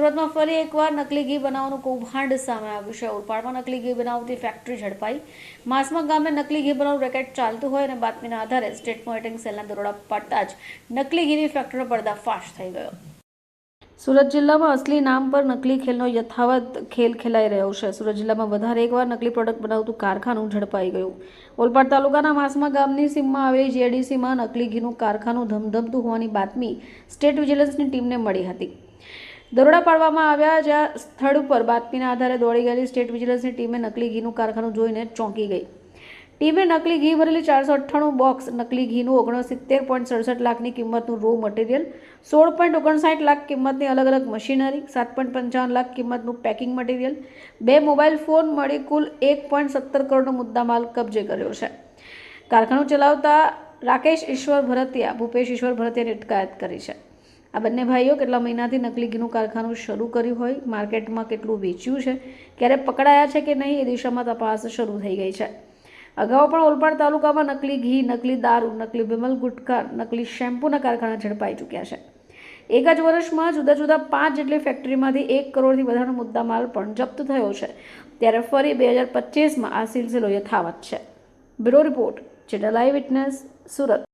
સુરતમાં ફરી એકવાર નકલી ઘી બનાવવાનું કૌભાંડ સામે આવ્યું છે. ઓલપાડમાં નકલી ઘી બનાવતી ફેક્ટરી ઝડપાઈ. માસમા ગામે નકલી ઘી બનાવવાનું રેકેટ ચાલતું હોય અને બાતમીના આધારે સ્ટેટ મોનિટરિંગ સેલના દરોડા પડતા જ નકલી ઘીની ફેક્ટરીનો પર્દાફાશ થઈ ગયો. સુરત જિલ્લામાં અસલી નામ પર નકલી ખેલનો યથાવત ખેલ ખેલાઈ રહ્યો છે. સુરત જિલ્લામાં વધારે એકવાર નકલી પ્રોડક્ટ બનાવતું કારખાનું ઝડપાઈ ગયું. ઓલપાડ તાલુકાના માસમા ગામની સીમમાં આવેલી જેડીસીમાં નકલી ઘીનું કારખાનું ધમધમતું હોવાની બાતમી સ્ટેટ વિજિલન્સની ટીમને મળી હતી. દરોડા પાડવામાં આવ્યા જ્યાં સ્થળ ઉપર બાતમીના આધારે દોડી ગયેલી સ્ટેટ વિજિલન્સની ટીમે નકલી ઘીનું કારખાનું જોઈને ચોંકી ગઈ. ટીમે નકલી ઘી ભરેલી ચારસો અઠ્ઠાણું બોક્સ નકલી ઘીનું ઓગણસિત્તેર પોઈન્ટ સડસઠ લાખની કિંમતનું રો મટીરિયલ સોળ પોઈન્ટ ઓગણસાઠ લાખ કિંમતની અલગ અલગ મશીનરી, સાત પોઈન્ટ પંચાવન લાખ કિંમતનું પેકિંગ મટીરિયલ બે મોબાઈલ ફોન મળી કુલ એક પોઈન્ટ સત્તર કરોડનો મુદ્દામાલ કબજે કર્યો છે. કારખાનું ચલાવતા રાકેશ ઈશ્વર ભરતિયા, ભૂપેશ ઈશ્વર ભરતિયાની અટકાયત કરી છે. આ બંને ભાઈઓ કેટલા મહિનાથી નકલી ઘીનું કારખાનું શરૂ કર્યું હોય, માર્કેટમાં કેટલું વેચ્યું છે, ક્યારે પકડાયા છે કે નહીં એ દિશામાં તપાસ શરૂ થઈ ગઈ છે. અગાઉ પણ ઓલપાડ તાલુકામાં નકલી ઘી, નકલી દારૂ, નકલી વિમલ ગુટકા નકલી શેમ્પૂના કારખાના ઝડપાઈ ચૂક્યા છે. એક જ વર્ષમાં જુદા જુદા પાંચ જેટલી ફેક્ટરીમાંથી એક કરોડથી વધારાનો મુદ્દામાલ પણ જપ્ત થયો છે. ત્યારે ફરી બે હજાર પચીસમાં આ સિલસિલો યથાવત છે. બ્યુરો રિપોર્ટ જેટા લાઈવ વિટનેસ, સુરત.